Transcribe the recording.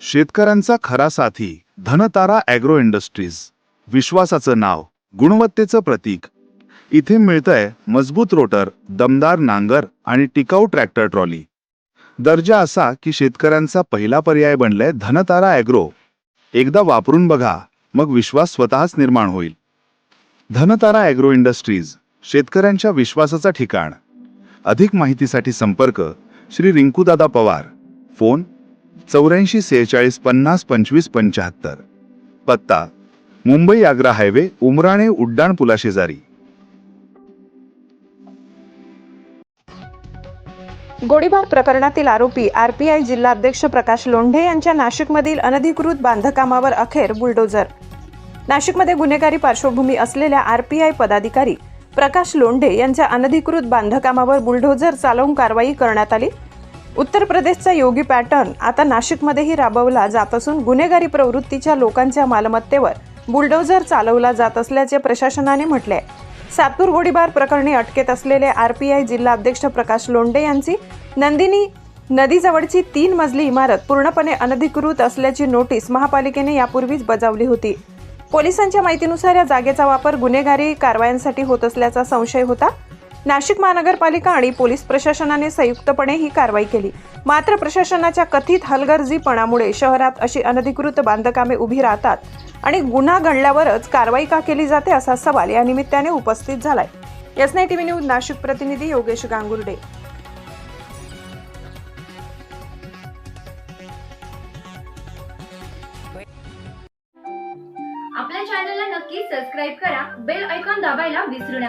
शेतकऱ्यांचा खरा साथी धनतारा ॲग्रो इंडस्ट्रीज. विश्वासाचं नाव गुणवत्तेचं प्रतीक. इथे मिळतंय मजबूत रोटर दमदार नांगर आणि टिकाऊ ट्रॅक्टर ट्रॉली. दर्जा असा की शेतकऱ्यांचा पहिला पर्याय बनलाय धनतारा ॲग्रो. एकदा वापरून बघा मग विश्वास स्वतःच निर्माण होईल. धनतारा ॲग्रो इंडस्ट्रीज शेतकऱ्यांच्या विश्वासाचं ठिकाण. अधिक माहितीसाठी संपर्क श्री रिंकूदादा पवार. फोन चौऱ्याऐंशी सेहेचाळीस पन्नास पंचवीस पंच्याहत्तर. पत्ता मुंबई आग्रा हायवे उमराणे उड्डाण पुलाशेजारी. गोळीबार प्रकरणातील आरोपी आरपीआय जिल्हाध्यक्ष प्रकाश लोंढे यांच्या नाशिकमधील अनधिकृत बांधकामावर अखेर बुलडोझर. नाशिकमध्ये गुन्हेगारी पार्श्वभूमी असलेल्या आरपीआय पदाधिकारी प्रकाश लोंढे यांच्या अनधिकृत बांधकामावर बुलडोझर चालवून कारवाई करण्यात आली. उत्तर प्रदेशचा योगी पॅटर्न आता नाशिकमध्येही राबवला जात असून गुन्हेगारी प्रवृत्तीच्या लोकांच्या मालमत्तेवर बुलडोझर चालवला जात असल्याचे प्रशासनाने म्हटले आहे सातपूर गोळीबार प्रकरणी अटकेत असलेले आर पी आय जिल्हा अध्यक्ष प्रकाश लोंडे यांची नंदिनी नदीजवळची तीन मजली इमारत पूर्णपणे अनधिकृत असल्याची नोटीस महापालिकेने यापूर्वीच बजावली होती. पोलिसांच्या माहितीनुसार या जागेचा वापर गुन्हेगारी कारवायांसाठी होत असल्याचा संशय होता. नाशिक महानगरपालिका आणि पोलीस प्रशासनाने संयुक्तपणे ही कारवाई केली. मात्र प्रशासनाच्या कथित हलगर्जीपणामुळे शहरात अशी अनधिकृत बांधकामे उभी राहतात आणि गुन्हा घडल्यावरच कारवाई का केली जाते असा सवाल या निमित्ताने उपस्थित झालाय. एस नाय टीव्ही न्यूज नाशिक प्रतिनिधी योगेश गांगुर्डे. आपल्या चॅनलला नक्की सबस्क्राईब करा. बेल ऐकॉन दाबायला विसरू नका.